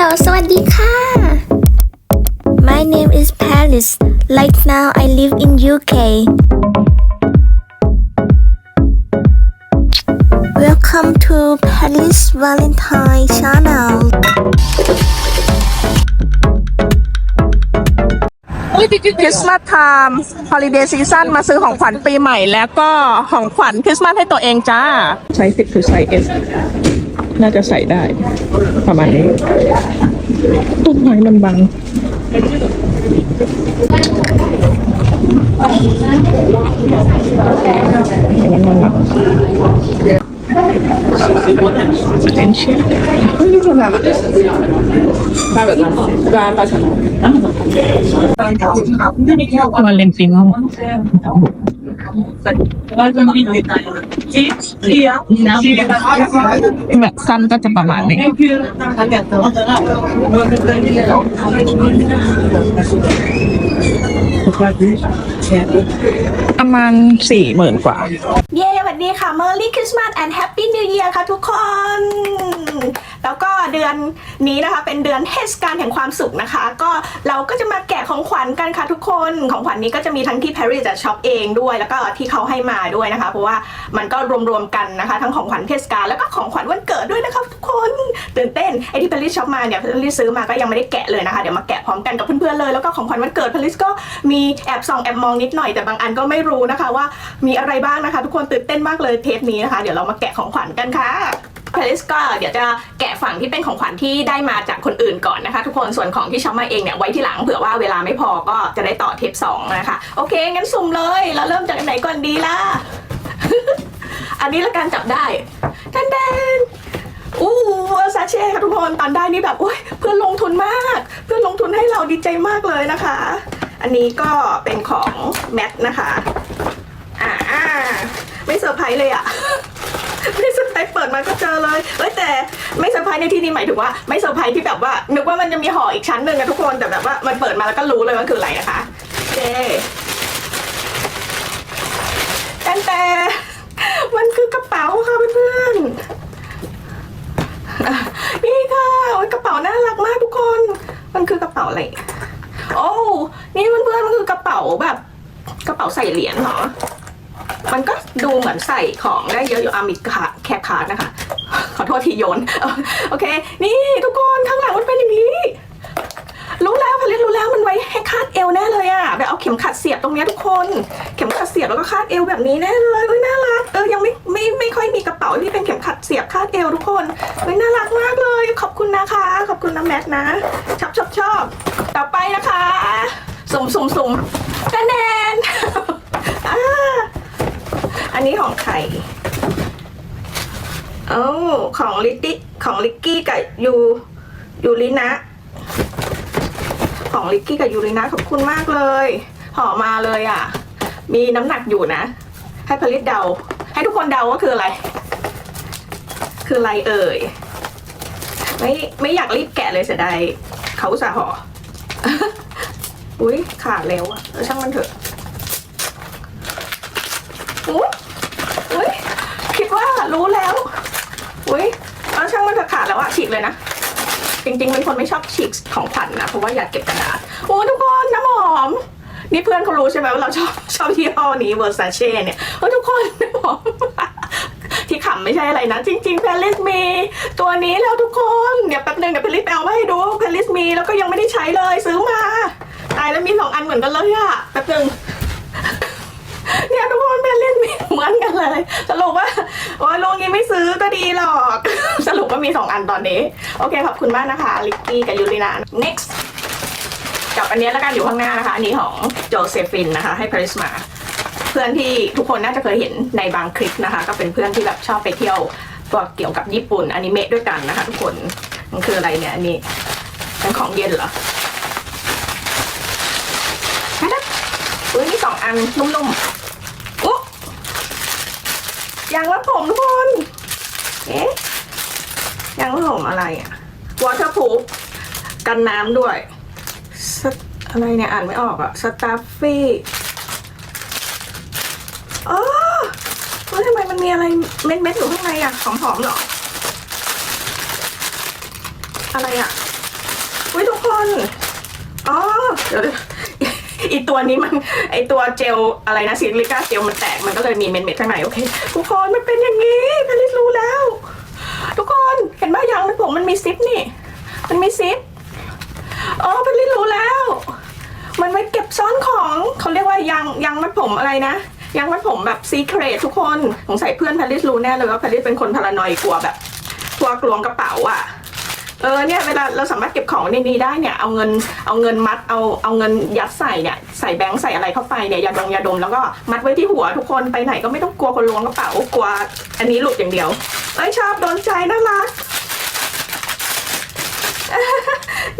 Hello สวัสดีค่ะ My name is Paris Right now I live in UK Welcome to Paris Valentine Channel คริสต์มาสไทม์ฮอลิเดย์ซีซั่นมาซื้อของขวัญปีใหม่ แล้วก็ของขวัญคริสต์มาสให้ตัวเองจ้า ใช้สิบคือไซส์เอส น่าจะใส่ได้ ประมาณนี้ต้นไม้มันบังมันมันแบบสเตนเชียเฮ้ยนี่คืออะไรอะได้แบบนั้นได้ไปชนะวาเลนติโน แบบสั้นก็จะประมาณนี้ประมาณสี่หมื่นกว่า เย้สวัสดีค่ะ Merry Christmas and Happy New Year ค่ะทุกคนแล้วก็เดือนนี้นะคะ เป็นเดือนเทศกาลแห่งความสุขนะคะ ก็เราก็จะมาแกะของขวัญกันค่ะทุกคนของขวัญนี้ก็จะมีทั้งที่ Paris จะช็อปเองด้วย แล้วก็ที่เขาให้มาด้วยนะคะ เพราะว่ามันก็รวมๆกันนะคะ ทั้งของขวัญเทศกาลแล้วก็ของขวัญวันเกิดด้วยนะคะทุกคนตื่นเต้นไอที่ Paris ช็อปมาเนี่ย Paris ซื้อมาก็ยังไม่ได้แกะเลยนะคะเดี๋ยวมาแกะพร้อมกันกับเพื่อนๆเลยแล้วก็ของขวัญวันเกิด Paris ก็มีแอบส่องแอบมองนิดหน่อยแต่บางอันก็ไม่รู้นะคะ ว่ามีอะไรบ้างนะคะ ทุกคนตื่นเต้นมากเลยเทปนี้นะคะ เดี๋ยวเรามาแกะของขวัญกันค่ะ พาริสก็เดี๋ยวจะแกะฝั่งที่เป็นของขวัญที่ได้มาจากคนอื่นก่อนนะคะ ทุกคนส่วนของที่ช็อปมาเองเนี่ยไว้ที่หลังเผื่อว่าเวลาไม่พอก็จะได้ต่อเทปสองนะคะ โอเค งั้นสุ่มเลยแล้วเริ่มจากไหนก่อนดีล่ะ อันนี้ละกันจับได้แทนแดนอู้ซาเช่ค่ะทุกคนตอนได้นี่แบบโอ้ยเพื่อนลงทุนมาก เพื่อนลงทุนให้เราดีใจมากเลยนะคะ อันนี้ก็เป็นของแมทนะคะอ่า ไม่เซอร์ไพรส์เลยอะไม่เซอร์ไพรส์เปิดมาก็เจอเลยเอ้ยแต่ไม่เซอร์ไพรส์ในที่นี้หมายถึงว่าไม่เซอร์ไพรส์ที่แบบว่า นึกว่ามันจะมีห่ออีกชั้นหนึ่งนะทุกคนแต่แบบว่ามันเปิดมาแล้วก็รู้เลยว่าคืออะไรนะคะโอเคแต่แต่มันคือกระเป๋าค่ะเพื่อนๆนี่ค่ะโอ้ยกระเป๋าน่ารักมากทุกคน มันคือกระเป๋าอะไรโอ้นี่เพื่อนๆมันคือกระเป๋าแบบ กระเป๋าใส่เหรียญเหรอ มันก็ดูเหมือนใส่ของได้เยอะอยู่อามิคาแคปคาร์ดนะคะ ขอโทษทีโยน โอเค นี่ทุกคนข้างหลังมันเป็นอย่างนี้ รู้แล้วผลิตรู้แล้วมันไว้ให้คาดเอวแน่เลยอะแบบเอาเข็มขัดเสียบตรงนี้ทุกคน เข็มขัดเสียบแล้วก็คาดเอวแบบนี้แน่เลยเฮ้ยน่ารัก เออยังไม่ไม่ไม่ค่อยมีกระเป๋าที่เป็นเข็มขัดเสียบคาดเอวทุกคนเฮ้ยน่ารักมากเลย ขอบคุณนะคะ ขอบคุณนะแมทนะชอบชอบชอบต่อไปนะคะ สุ่มสุ่มสุ่มคะแนน อ่า อันนี้ของใครเอ้าของลิติของลิกกี้กับยูยูรินะ ของลิกกี้กับยูรินะขอบคุณมากเลยห่อมาเลยอะ มีน้ำหนักอยู่นะ ให้ผลิตเดา ให้ทุกคนเดาว่าคืออะไร คืออะไรเอ่ยไม่ไม่อยากรีบแกะเลยเสียดายเขาอุตส่าห์ห่อ อุ้ยขาดแล้วอะช่างมันเถอะ อุ๊ยอุ๊ยคิดว่า รู้แล้วอุ้ยเอาช่างมันเถอะขาดแล้วอะฉีกเลยนะ จริงๆเป็นคนไม่ชอบฉีกของขวัญนะ เพราะว่าอยากเก็บกระดาษโอ้ทุกคนน้ำหอม นี่เพื่อนเขารู้ใช่ไหมว่าเราชอบชอบยี่ห้อนี้เวอร์ซาเช่เนี่ยโอ้ทุกคนน้ำหอมที่ขำไม่ใช่อะไรนะ จริงๆเพลิสมี ตัวนี้แล้วทุกคน เดี๋ยวแป๊บนึงเดี๋ยวเพลิสไปเอามาให้ดูเพลิสมีแล้วก็ยังไม่ได้ใช้เลยซื้อมาตายแล้วมีสองอันเหมือนกันเลยอะแป๊บนึงเนี่ยทุกคนเป็นเล่นมีเหมือนกันเลยสรุป โอ้ยลุงนี้ไม่ซื้อก็ดีหรอก สรุปว่ามีสองอันตอนนี้ โอเคขอบคุณมากนะคะลิกกี้กับยูรินา next กับอันนี้แล้วกันอยู่ข้างหน้านะคะ อันนี้ของโจเซฟินนะคะ ให้พาริสมาเพื่อนที่ทุกคนน่าจะเคยเห็นในบางคลิปนะคะ ก็เป็นเพื่อนที่แบบชอบไปเที่ยวตัวเกี่ยวกับญี่ปุ่นอนิเมะด้วยกันนะคะ ทุกคนมันคืออะไรเนี่ยอันนี้เป็นของเย็นเหรอฮะอุ้ยมีสองอันนุ่มๆ ยางรัดผมทุกคนเอ๊ะยางรัดผมอะไรอะ waterproof กันน้ำด้วยสตอะไรเนี่ยอ่านไม่ออกอะสตาฟฟี่อ๋อเฮ้ยทำไมมันมีอะไรเม็ดๆอยู่ข้างในอะหอมๆเหรอ อะไรอะอุ้ยทุกคน อ๋อ เดี๋ยว อีตัวนี้มันไอตัวเจลอะไรนะซิลิก้าเจลมันแตกมันก็เลยมีเม็ดๆข้างในโอเคทุกคนมันเป็นอย่างนี้พลิสรู้แล้ว ทุกคนเห็นบ้ายางมันผมมันมีซิปนี่ มันมีซิปอ๋อพลิสรู้แล้ว มันไว้เก็บซ่อนของเขาเรียกว่ายางยางมัดผมอะไรนะยางมัดผมแบบซีเครตทุกคนสงสัยเพื่อนพลิสรู้แน่เลยว่าพลิสเป็นคนพารานอยกลัวแบบกลัวกลวงกระเป๋าอะ เออเนี่ยเวลาเราสามารถเก็บของในนี้ได้เนี่ยเอาเงินเอาเงินมัดเอาเอาเงินยัดใส่เนี่ยใส่แบงค์ใส่อะไรเข้าไปเนี่ยยาดมยาดมแล้วก็มัดไว้ที่หัวทุกคนไปไหนก็ไม่ต้องกลัวคนล้วงกระเป๋ากลัวอันนี้หลุดอย่างเดียวเอ้ยชอบโดนใจน่ารัก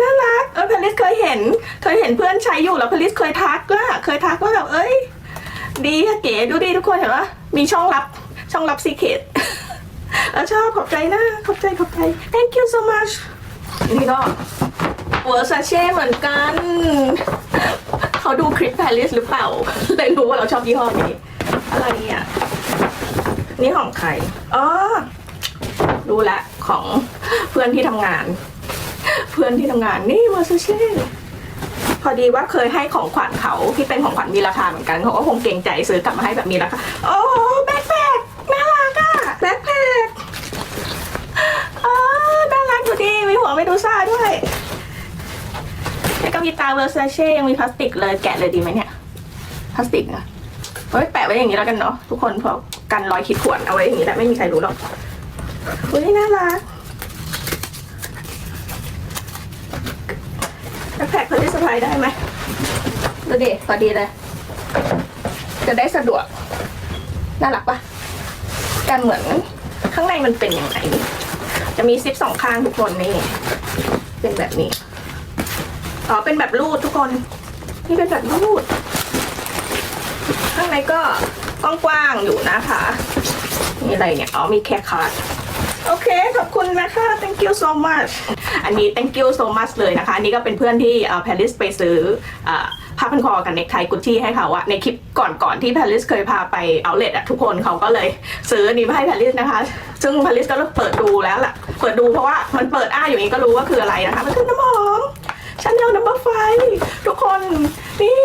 น่ารักเออพลิสเคยเห็น เคยเห็นเพื่อนใช้อยู่แล้วพลิสเคยทักว่าเคยทักว่าแบบเอ้ย ดีเก๋ดูดีทุกคนเห็นปะมีช่องลับช่องลับซีเคท เออชอบขอบใจนะ ขอบใจขอบใจ thank you so much นี่ก็เวอร์ซาเช่เหมือนกัน เขาดูคลิปแพลิสหรือเปล่าเลยรู้ว่าเราชอบยี่ห้อนี้ อะไรเนี่ยนี่ของใครอ๋อรู้ละของเพื่อนที่ทำงาน เพื่อนที่ทำงานนี่มาซูเช่พอดีว่าเคยให้ของขวัญเขาที่เป็นของขวัญมีราคาเหมือนกันเขาก็คงเกรงใจซื้อกลับมาให้แบบมีราคาโอ้แบ็คแพคน่ารักอะแบ็คแพคอ๋อน่ารักดูดีมี หัวเมดูซ่าด้วยแล้วก็มีตาเวอร์ซาเช่ยังมีพลาสติกเลยแกะเลยดีไหมเนี่ยพลาสติกนะเฮ้ยแปะไว้อย่างนี้แล้วกันเนาะทุกคนเพราะกันรอยขีดข่วนเอาไว้อย่างนี้แหละไม่มีใครรู้หรอกเฮ้ยน่ารักแล้วแพ็คเขาได้สะพายได้ไหมดูดิพอดีเลย จะได้สะดวก น่ารักปะกันเหมือนข้างในมันเป็นยังไง จะมีซิปสองข้างทุกคนนี่ เป็นแบบนี้ อ๋อ เป็นแบบรูดทุกคน นี่เป็นแบบรูด ข้างในก็กว้างๆอยู่นะคะมีอะไรเนี่ย อ๋อ มีแค่คาร์ดโอเค ขอบคุณนะคะ thank you so much อันนี้ thank you so much เลยนะคะ อันนี้ก็เป็นเพื่อนที่เอ่อ Paris ไปซื้ออ่อผ้า พันคอกับเนคไทกุชชี่ให้เขาอะในคลิปก่อนๆที่พาริสเคยพาไปเอาเลทอะทุกคนเขาก็เลยซื้อนี้มาให้พาริสนะคะ ซึ่งพาริสก็เริ่มเปิดดูแล้วล่ะ เปิดดูเพราะว่ามันเปิดอ้าอยู่นี้ก็รู้ว่าคืออะไรนะคะ มันคือน้ำหอมชั้นลนัมเบอร์ไฟทุกคนนี่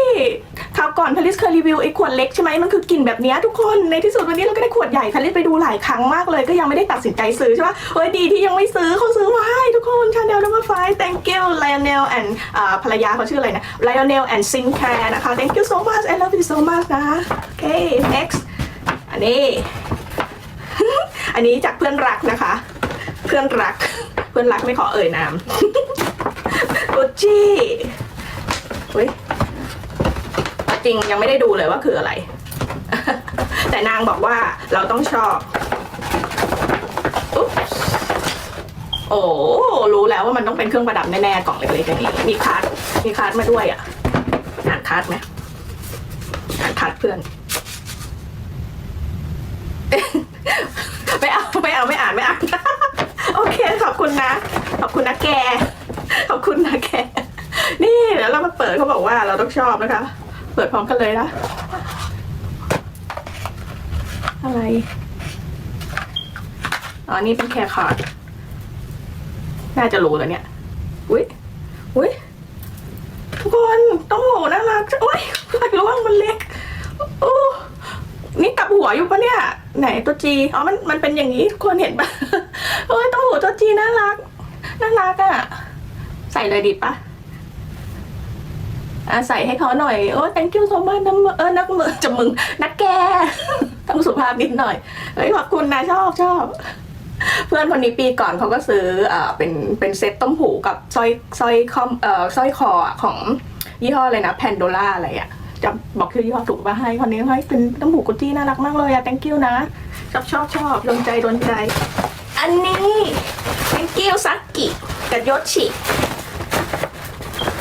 คราวก่อนพลิสเคยรีวิวไอ้ขวดเล็กใช่ไหมมันคือกลิ่นแบบนี้ทุกคนในที่สุดวันนี้เราก็ได้ขวดใหญ่พลิสไปดูหลายครั้งมากเลย ก็ยังไม่ได้ตัดสินใจซื้อใช่ปะเฮ้ยดีที่ยังไม่ซื้อเขาซื้อมาให้ทุกคนชาแนลนัมเบอร์ไฟ thank you Lionel and อ่าภรรยาเขาชื่ออะไรนะ Lionel and Sinclair นะคะ thank you so much I love you so much นะโอเค next อันนี้ อันนี้จากเพื่อนรักนะคะ เพื่อนรัก เพื่อนรักไม่ขอเอ่ยนามกุชชี่อุ้ย จริงยังไม่ได้ดูเลยว่าคืออะไร แต่นางบอกว่าเราต้องชอบโอ้รู้แล้วว่ามันต้องเป็นเครื่องประดับแน่ๆกล่องเล็กๆอย่างนี้มีคาร์ดมีคาร์ดมาด้วยอะอ่านคาร์ดไหมอ่านคาร์ดเพื่อนไม่เอาไม่เอาไม่อ่านไม่อ่านโอเคขอบคุณนะ ขอบคุณนะแก ขอบคุณนะแก นี่เดี๋ยวเรามาเปิดเขาบอกว่าเราต้องชอบนะคะ เปิดพร้อมกันเลยนะอะไรอ๋อนี่เป็นแคร์คาร์ดน่าจะรู้แล้วเนี่ย อุ้ยอุ้ยทุกคนต้องโหน่ารักจังโอ้ยร่วงมันเล็กโอ้นี่กลับหัวอยู่ปะเนี่ย ไหนตัวจีอ๋อมันมันเป็นอย่างนี้ทุกคนเห็นปะโอ้ยต้องหูตัวจีน่ารัก น่ารักอะ่ะ ใส่เลยดีปะ อะใส่ให้เขาหน่อย โอ้ thank you so much น้ำเออนักมือจะมึง นักแก ต้องสุภาพนิดหน่อย เฮ้ย ขอบคุณนะ ชอบชอบ เพื่อนคนนี้ปีก่อนเขาก็ซื้อเอ่อเป็น เป็นเซ็ตต้มหูกับสร้อยสร้อยคอมเอ่อสร้อยคอของยี่ห้ออะไรนะแพนโดล่าอะไรอะจะบอกชื่อยี่ห้อถูกป่ะให้คนนี้ให้เป็นต้มหูกุตี้น่ารักมากเลยอะ thank you นะ ชอบชอบชอบโดนใจโดนใจ อันนี้ thank you ซักกิกับโยชิ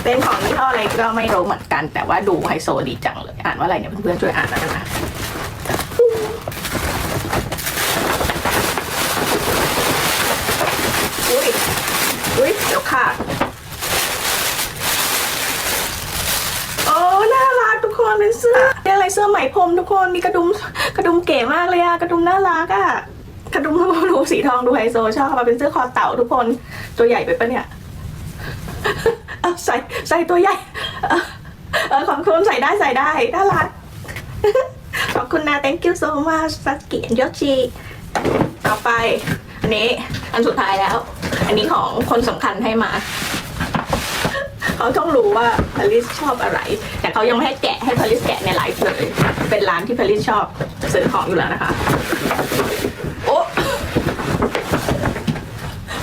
เป็นของยี่ห้ออะไรก็ไม่รู้เหมือนกัน แต่ว่าดูไฮโซดีจังเลย อ่านว่าอะไรเนี่ยเพื่อนๆช่วยอ่านหน่อยนะอุ้ยอุ้ยเดี๋ยวค่ะโอ้น่ารักทุกคนเป็นเสื้อเรียกอะไรเสื้อไหมพรมทุกคนมีกระดุมกระดุมเก๋มากเลยอะกระดุมน่ารักอะกระดุมดูสีทองดูไฮโซชอบมาเป็นเสื้อคอเต่าทุกคนตัวใหญ่ไปปะเนี่ย ใส่ใส่ตัวใหญ่เออขอบคุณใส่ได้ใส่ได้น่ารักขอบคุณนะ thank you so much สักกิยอชิต่อไป อันนี้ อันสุดท้ายแล้ว อันนี้ของคนสำคัญให้มา เขาต้องรู้ว่าพาริสชอบอะไร แต่เขายังไม่ให้แกะให้พาริสแกะในไลฟ์เลย เป็นร้านที่พาริสชอบซื้อของอยู่แล้วนะคะ โอ้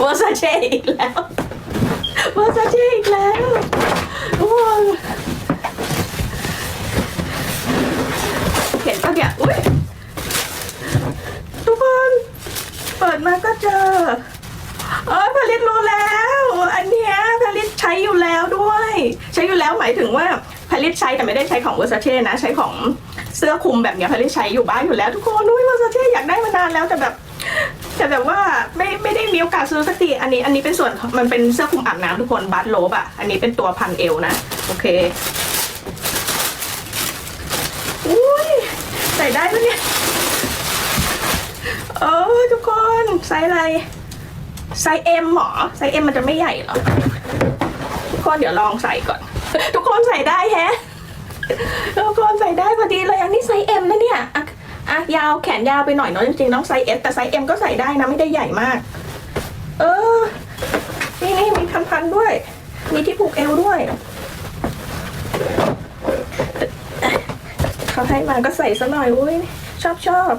วอซาเช่อีกแล้ว วอซาเช่อีกแล้วทุกคนเห็นปะเนี่ยอุ้ยทุกคนเปิดมาก็เจอเออผลิตรู้แล้ว อันเนี้ยผลิตใช้อยู่แล้วด้วย ใช้อยู่แล้วหมายถึงว่าผลิตใช้แต่ไม่ได้ใช้ของเวอร์ซาเช่นะ ใช้ของเสื้อคลุมแบบเนี้ยผลิตใช้อยู่บ้านอยู่แล้ว ทุกคนนุ้ยเวอร์ซาเช่อยากได้มานานแล้วแต่แบบ แต่แบบว่าไม่ไม่ได้มีโอกาสซื้อสักทีอันนี้อันนี้เป็นส่วนมันเป็นเสื้อคลุมอาบน้ำทุกคนบัตโลบอะอันนี้เป็นตัวพันเอวนะโอเคอุ้ยใส่ได้ปะเนี่ยเออทุกคนไซส์อะไรไซส์เอ็มหรอไซส์เอ็มมันจะไม่ใหญ่หรอทุกคนเดี๋ยวลองใส่ก่อน ทุกคนใส่ได้แฮะทุกคนใส่ได้พอดีเลยอันนี้ไซส์เอ็มนะเนี่ยอะอะยาวแขนยาวไปหน่อยเนาะจริงๆต้องไซส์เอสแต่ไซส์เอ็มก็ใส่ได้นะไม่ได้ใหญ่มาก เออ นี่นี่มีพันพันด้วย มีที่ผูกเอวด้วย เขาให้มาก็ใส่ซะหน่อยอุ้ยชอบชอบ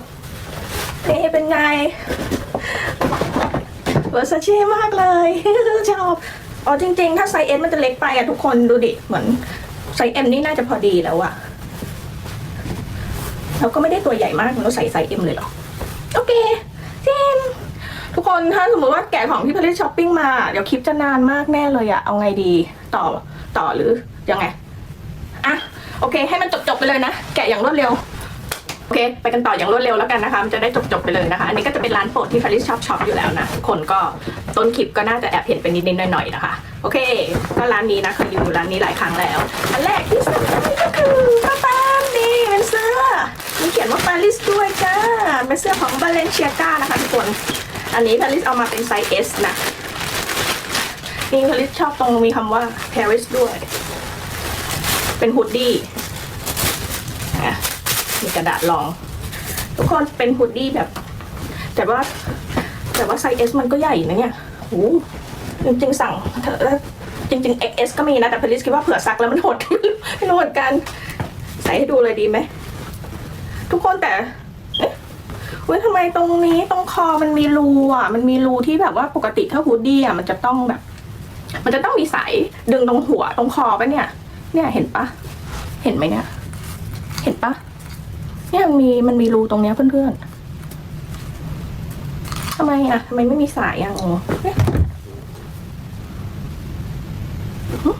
นี่เป็นไงเวอร์ซาเช่มากเลยชอบอ๋อจริง ๆ ถ้าไซส์เอสมันจะเล็กไปอะทุกคนดูดิ เหมือนไซส์เอ็มนี่น่าจะพอดีแล้วอะเราก็ไม่ได้ตัวใหญ่มากเราใส่ไซส์เอ็มเลยหรอ โอเคเจน ทุกคนถ้าสมมติว่าแกะของที่ผลิตช้อปปิ้งมาเดี๋ยวคลิปจะนานมากแน่เลยอะเอาไงดีต่อต่อหรือยังไงอะโอเค ให้มันจบๆไปเลยนะ แกะอย่างรวดเร็วโอเค ไปกันต่ออย่างรวดเร็วแล้วกันนะคะ มันจะได้จบๆไปเลยนะคะ อันนี้ก็จะเป็นร้านโปรดที่ฟาริสชอบช็อปอยู่แล้วนะทุกคนก็ต้นคลิปก็น่าจะแอบเห็นไปนิดๆหน่อยๆนะคะ โอเค ก็ร้านนี้นะเคยอยู่ร้านนี้หลายครั้งแล้ว อันแรกที่ซื้อก็คือผ้าตามนี่เป็นเสื้อ มีเขียนว่าปารีสด้วยจ้า เป็นเสื้อของบาเลนเชียก้านะคะทุกคน อันนี้พาริสเอามาเป็นไซส์ S นะนี่พาริสชอบตรงมีคำว่า Paris ด้วย เป็นฮูดดี้อะมีกระดาษรอง ทุกคนเป็นฮูดดี้แบบ แต่ว่า แต่ว่าไซส์ S มันก็ใหญ่นะเนี่ยโอ้จริงๆสั่งเถอจริงๆ XS ก็มีนะ แต่พลิสคิดว่าเผื่อซักแล้วมันหดไม่รู้เหมือนกัน ใส่ให้ดูเลยดีไหมทุกคนแต่ เว้ยทำไมตรงนี้ตรงคอมันมีรูอะ มันมีรูที่แบบว่าปกติถ้าฮูดดี้อะมันจะต้องแบบ มันจะต้องมีสายดึงตรงหัวตรงคอปะเนี่ย เนี่ยเห็นปะเห็นไหมเนี่ย เห็นปะเนี่ยมันมีมันมีรูตรงเนี้ยเพื่อนๆทำไมอะทำไมไม่มีสายอะงงเอ๊ะหึ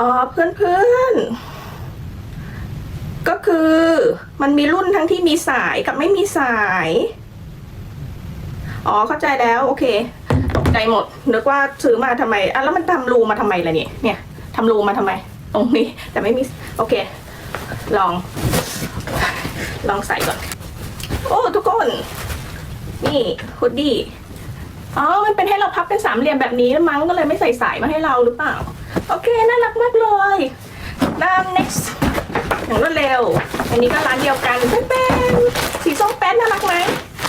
อ๋อเพื่อนๆ มันมีรุ่นทั้งที่มีสายกับไม่มีสาย อ๋อเข้าใจแล้วโอเค ตกใจหมดนึกว่าซื้อมาทำไมอะแล้วมันทำรูมาทำไมล่ะเนี่ยเนี่ยทำรูมาทำไม ตรงนี้ แต่ไม่มีโอเค ลอง ลองใส่ก่อน โอ้ทุกคน นี่ฮุดดี้อ๋อ มันเป็นให้เราพับเป็นสามเหลี่ยมแบบนี้มั้งก็เลยไม่ใส่สายมาให้เราหรือเปล่า โอเค น่ารักมากเลยตา ม next อย่างรวดเร็ว อันนี้ก็ร้านเดียวกันเป็นสีส้มแป๊ดน่ารักไหม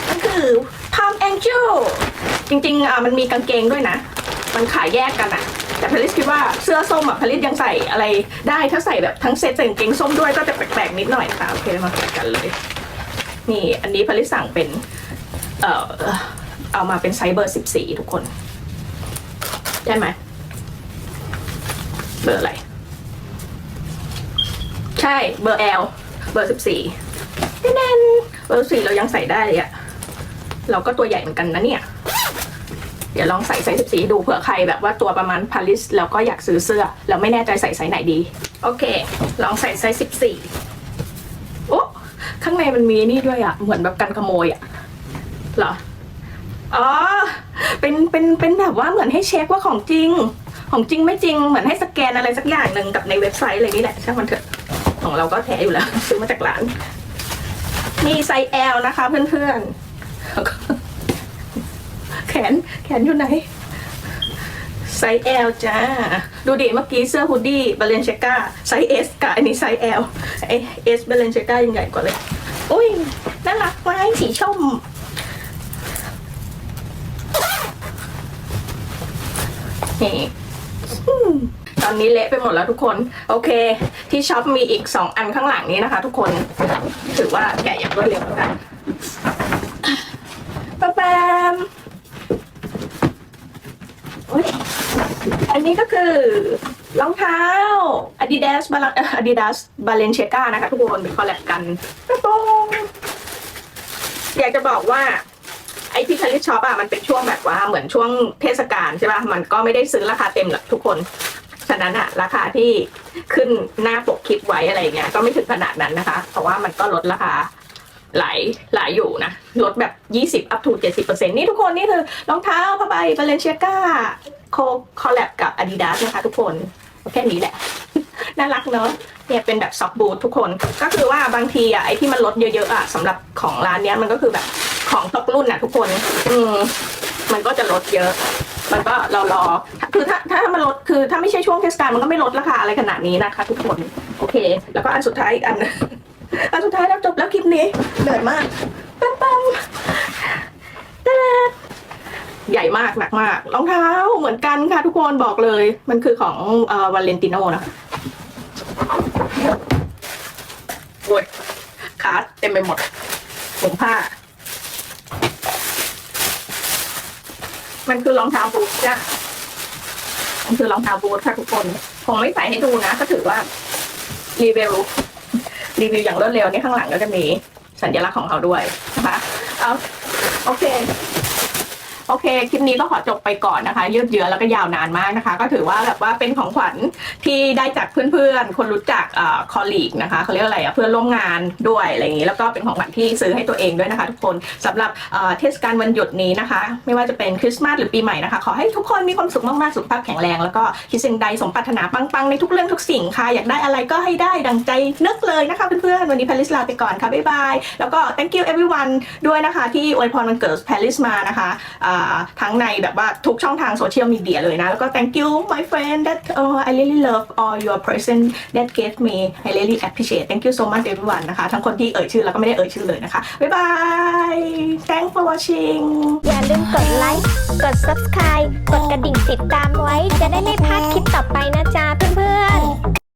มันคือ Palm Angel จริงๆอะมันมีกางเกงด้วยนะ มันขายแยกกันอะแต่พลิสคิดว่าเสื้อส้มอะพลิสยังใส่อะไรได้ถ้าใส่แบบทั้งเซ็ตใส่กางเกงส้มด้วยก็จะแปลกๆนิดหน่อยนะคะโอเคมาแกะกันเลย นี่อันนี้พลิสสั่งเป็นเอ่อเอามาเป็นไซส์เบอร์สิบสี่ทุกคน ได้ไหมเบอร์อะไร ใช่เบอร์ L เบอร์สิบสี่แน่นเบอร์สี่เรายังใส่ได้เลยอะเราก็ตัวใหญ่เหมือนกันนะเนี่ย เดี๋ยวลองใส่ไซส์สิบสี่ดูเผื่อใครแบบว่าตัวประมาณพาริสแล้วก็อยากซื้อเสื้อ แล้วไม่แน่ใจใส่ไซส์ไหนดี โอเค ลองใส่ไซส์สิบสี่โอ้ข้างในมันมีนี่ด้วยอะเหมือนแบบกันขโมยอะเหรอ อ๋อ เป็นเป็นเป็นแบบว่าเหมือนให้เช็คว่าของจริง ของจริงไม่จริงเหมือนให้สแกนอะไรสักอย่างหนึ่งกับในเว็บไซต์อะไรนี่แหละช่างมันเถอะ ของเราก็แท้อยู่แล้ว ซื้อมาจากร้าน มีไซส์ L นะคะ เพื่อนๆโอเคนแขนอยู่ไหน ไซส์ L จ้า ดูดิเมื่อกี้เสื้อฮูดดี้บาเลนเชก้าไซส์ S กับอันนี้ไซส์ L ไอ S บาเลนเชก้ายังใหญ่กว่าเลยอุ้ยน่ารักไหมสีชมนี่ ตอนนี้เละไปหมดแล้วทุกคน โอเค ที่ช็อปมีอีก 2 อันข้างหลังนี้นะคะ ทุกคน ถือว่าแกะอย่างรวดเร็วแล้วกันปะแปมอุ๊ยอันนี้ก็คือรองเท้า Adidas บาล Adidas Balenciaga นะคะ ทุกคนเป็นคอลแลบกันกระโปรงอยากจะบอกว่าไอที่คาริช็อปอะมันเป็นช่วงแบบว่าเหมือนช่วงเทศกาลใช่ป่ะ มันก็ไม่ได้ซื้อราคาเต็มหรอกทุกคน ฉะนั้นอะราคาที่ขึ้นหน้าปกคลิปไว้อะไรเงี้ยก็ไม่ถึงขนาดนั้นนะคะ เพราะว่ามันก็ลดราคาหลายหลายอยู่นะ ลดแบบ 20 up to 70%นี่ทุกคนนี่คือรองเท้าผ้าใบบาเลนเชียก้าโคคอลแลบกับ Adidas นะคะทุกคนแค่นี้แหละ น่ารักเนอะเนี่ยเป็นแบบซ็อกบูททุกคน ก็คือว่าบางทีอะไอที่มันลดเยอะๆอะสำหรับของร้านเนี้ยมันก็คือแบบของตกรุ่นอะทุกคน อืมมันก็จะลดเยอะ มันก็เรารอคือถ้าถ้ามันลดคือถ้าไม่ใช่ช่วงเทศกาลมันก็ไม่ลดราคาอะไรขนาดนี้นะคะ ทุกคนโอเค แล้วก็อันสุดท้ายอีกอันอันสุดท้ายแล้วจบแล้วคลิปนี้เหนื่อยมากปั๊มปั๊มตะเดดใหญ่มากหนักมากรองเท้าเหมือนกันค่ะทุกคนบอกเลย มันคือของเอ่อวาเลนติโนนะโอ้ยขาเต็มไปหมดผมผ้า มันคือรองเท้าบูทจ้ะมันคือรองเท้าบูทค่ะทุกคนคงไม่ใส่ให้ดูนะ ก็ถือว่ารีวิวรีวิวอย่างรวดเร็วนี่ข้างหลังก็จะมีสัญลักษณ์ของเขาด้วยนะคะเอาโอเค โอเค คลิปนี้ก็ขอจบไปก่อนนะคะ ยืดเยื้อแล้วก็ยาวนานมากนะคะ ก็ถือว่าแบบว่าเป็นของขวัญที่ได้จากเพื่อนๆ คนรู้จักอ่าคอลีกนะคะเขาเรียกอะไรอะเพื่อนร่วมงานด้วยอะไรอย่างนี้ แล้วก็เป็นของขวัญที่ซื้อให้ตัวเองด้วยนะคะ ทุกคนสำหรับเทศกาลวันหยุดนี้นะคะ ไม่ว่าจะเป็นคริสต์มาสหรือปีใหม่นะคะ ขอให้ทุกคนมีความสุขมากๆ สุขภาพแข็งแรง แล้วก็คิดสิ่งใดสมปรารถนาปังๆ ในทุกเรื่องทุกสิ่งค่ะ อยากได้อะไรก็ให้ได้ดังใจนึกเลยนะคะเพื่อนๆ วันนี้พาริสลาไปก่อนค่ะบ๊ายบาย แล้วก็ thank you everyone ด้วยนะคะที่อวยพรวันเกิดพาริสมานะคะทั้งในแบบว่าทุกช่องทางโซเชียลมีเดียเลยนะ แล้วก็ thank you my friend that uh, I really love all your present that gave me I really appreciate thank you so much everyone นะคะ ทั้งคนที่เอ่ยชื่อแล้วก็ไม่ได้เอ่ยชื่อเลยนะคะ บ๊ายบาย thanks for watching อย่าลืมกดไลค์กด subscribe กดกระดิ่งติดตามไว้ จะได้ไม่พลาดคลิปต่อไปนะจ๊ะเพื่อนๆ